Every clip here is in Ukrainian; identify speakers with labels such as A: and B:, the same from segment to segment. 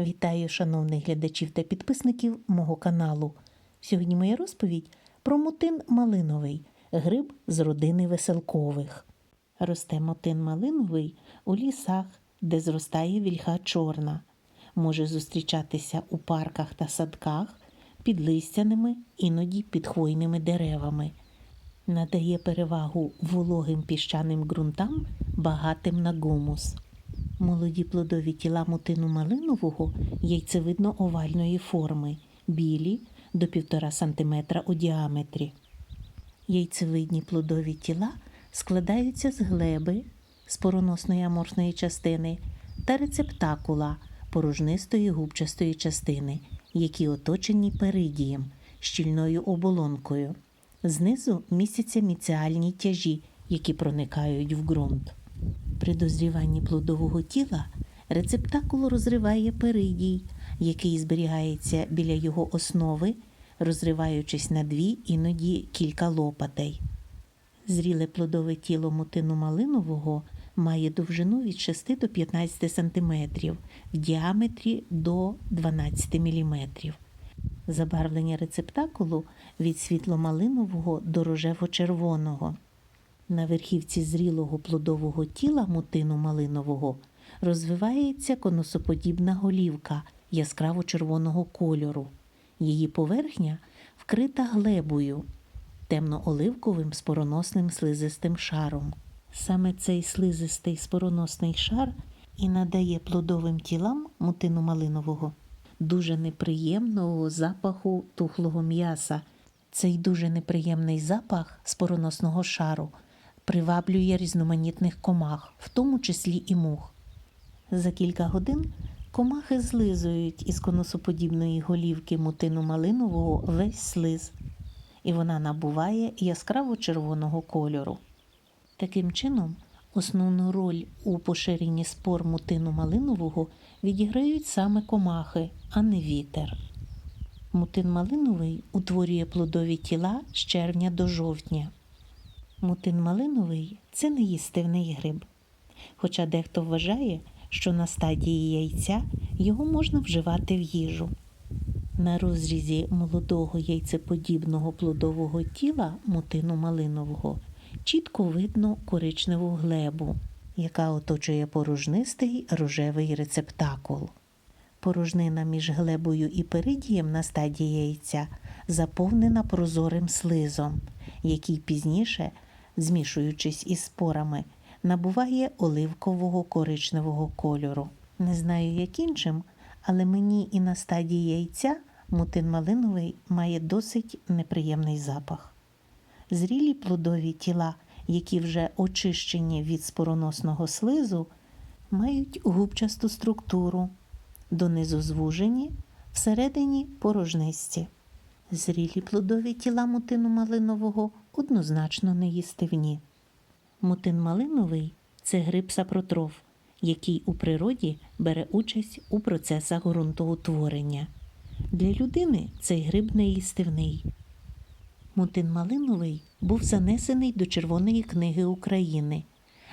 A: Вітаю шановних глядачів та підписників мого каналу. Сьогодні моя розповідь про мотин малиновий, гриб з родини веселкових. Росте мотин малиновий у лісах, де зростає вільха чорна. Може зустрічатися у парках та садках, під листяними, іноді під хвойними деревами. Надає перевагу вологим піщаним ґрунтам, багатим на гумус. Молоді плодові тіла мотину малинового яйцевидно овальної форми, білі до 1,5 см у діаметрі. Яйцевидні плодові тіла складаються з глеби, спороносної аморфної частини та рецептакула порожнистої губчастої частини, які оточені перидієм, щільною оболонкою. Знизу містяться міціальні тяжі, які проникають в ґрунт. При дозріванні плодового тіла рецептакул розриває перидій, який зберігається біля його основи, розриваючись на дві, іноді кілька лопатей. Зріле плодове тіло мотину малинового має довжину від 6 до 15 см, в діаметрі до 12 мм. Забарвлення рецептакулу від світломалинового до рожево-червоного. На верхівці зрілого плодового тіла мотину малинового розвивається конусоподібна голівка яскраво-червоного кольору. Її поверхня вкрита глебою, темно-оливковим спороносним слизистим шаром. Саме цей слизистий спороносний шар і надає плодовим тілам мотину малинового дуже неприємного запаху тухлого м'яса. Цей дуже неприємний запах спороносного шару приваблює різноманітних комах, в тому числі і мух. За кілька годин комахи злизують із конусоподібної голівки мутину малинового весь слиз, і вона набуває яскраво червоного кольору. Таким чином, основну роль у поширенні спор мутину малинового відіграють саме комахи, а не вітер. Мутин малиновий утворює плодові тіла з червня до жовтня. Мутин малиновий це неїстивний гриб. Хоча дехто вважає, що на стадії яйця його можна вживати в їжу. На розрізі молодого яйцеподібного плодового тіла мутину малинового чітко видно коричневу глебу, яка оточує порожнистий рожевий рецептакул. Порожнина між глебою і перидієм на стадії яйця заповнена прозорим слизом, який пізніше, змішуючись із спорами, набуває оливкового коричневого кольору. Не знаю, як іншим, але мені і на стадії яйця мутин малиновий має досить неприємний запах. Зрілі плодові тіла, які вже очищені від спороносного слизу, мають губчасту структуру, донизу звужені, всередині порожнисті. Зрілі плодові тіла мутину малинового однозначно неїстивні. Мутин малиновий це гриб сапротроф, який у природі бере участь у процесах ґрунтоутворення. Для людини цей гриб неїстивний. Мутин малиновий був занесений до Червоної книги України,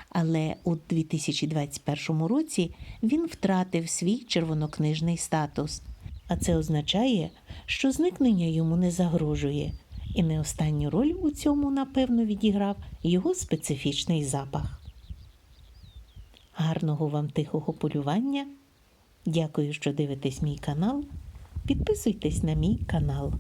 A: але у 2021 році він втратив свій червонокнижний статус. А це означає, що зникнення йому не загрожує, і не останню роль у цьому, напевно, відіграв його специфічний запах. Гарного вам тихого полювання! Дякую, що дивитесь мій канал. Підписуйтесь на мій канал.